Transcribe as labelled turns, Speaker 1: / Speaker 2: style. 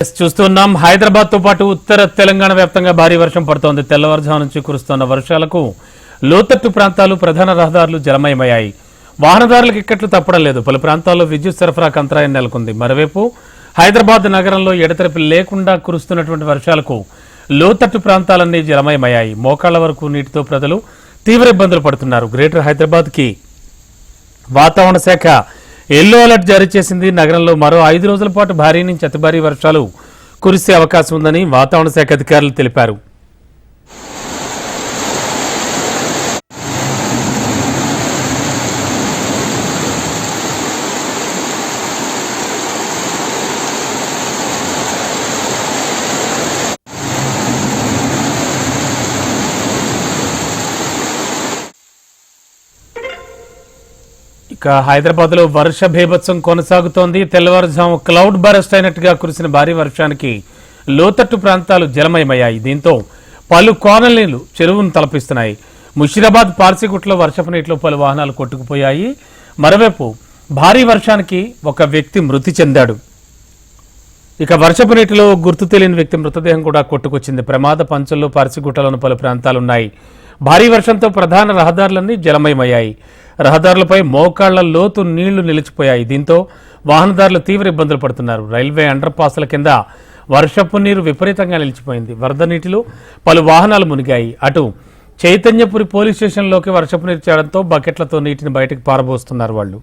Speaker 1: చూస్తున్నాం. హైదరాబాద్తో పాటు ఉత్తర తెలంగాణ వ్యాప్తంగా భారీ వర్షం పడుతోంది. తెల్లవారుజాము నుంచి కురుస్తున్న వర్షాలకు లోతట్టు ప్రాంతాలు ప్రధాన రహదారులు జలమయమయ్యాయి. వాహనదారులకు ఇక్కట్లు తప్పడం లేదు. పలు ప్రాంతాల్లో విద్యుత్ సరఫరాకు అంతరాయం నెలకొంది. మరోవైపు హైదరాబాద్ నగరంలో ఎడతెరపి లేకుండా కురుస్తున్నటువంటి వర్షాలకు లోతట్టు ప్రాంతాలన్నీ జలమయమయ్యాయి. మోకాళ్ళ వరకు నీటితో ప్రజలు తీవ్ర ఇబ్బందులు పడుతున్నారు. గ్రేటర్ హైదరాబాద్కి వాతావరణ శాఖ ఎల్లో అలర్ట్ జారీ చేసింది నగరంలో మరో ఐదు రోజుల పాటు భారీ నుంచి అతి భారీ వర్షాలు కురిసే అవకాశం ఉందని వాతావరణ శాఖ అధికారులు తెలిపారు. ఇక హైదరాబాద్లో వర్ష భీభత్సం కొనసాగుతోంది. తెల్లవారుజాము క్లౌడ్ బరస్ట్ అయినట్టుగా కురిసిన భారీ వర్షానికి లోతట్టు ప్రాంతాలు జలమయమయ్యాయి. దీంతో పలు కాలనీలు చెరువును తలపిస్తున్నాయి. ముషిరాబాద్ పార్సిగుట్లో వర్షపు నీటిలో పలు వాహనాలు కొట్టుకుపోయాయి. మరోవైపు భారీ వర్షానికి ఒక వ్యక్తి మృతి చెందాడు. ఇక వర్షపు నీటిలో గుర్తు తెలియని వ్యక్తి మృతదేహం కూడా కొట్టుకొచ్చింది. ప్రమాద పంచుల్లో పరిసిగుట్టలోని పలు ప్రాంతాలున్నాయి. భారీ వర్షంతో ప్రధాన రహదారులన్నీ జలమయమయ్యాయి. రహదారులపై మోకాళ్ళ లోతు నీళ్ళు నిలిచిపోయాయి. దీంతో వాహనదారులు తీవ్ర ఇబ్బందులు పడుతున్నారు. రైల్వే అండర్ పాస్ల కింద వర్షపు నీరు విపరీతంగా నిలిచిపోయింది. వరద నీటిలో పలు వాహనాలు మునిగాయి. అటు చైతన్యపురి పోలీస్ స్టేషన్లోకి వర్షపు నీరు చేరడంతో బకెట్లతో నీటిని బయటకు పారబోస్తున్నారు వాళ్ళు.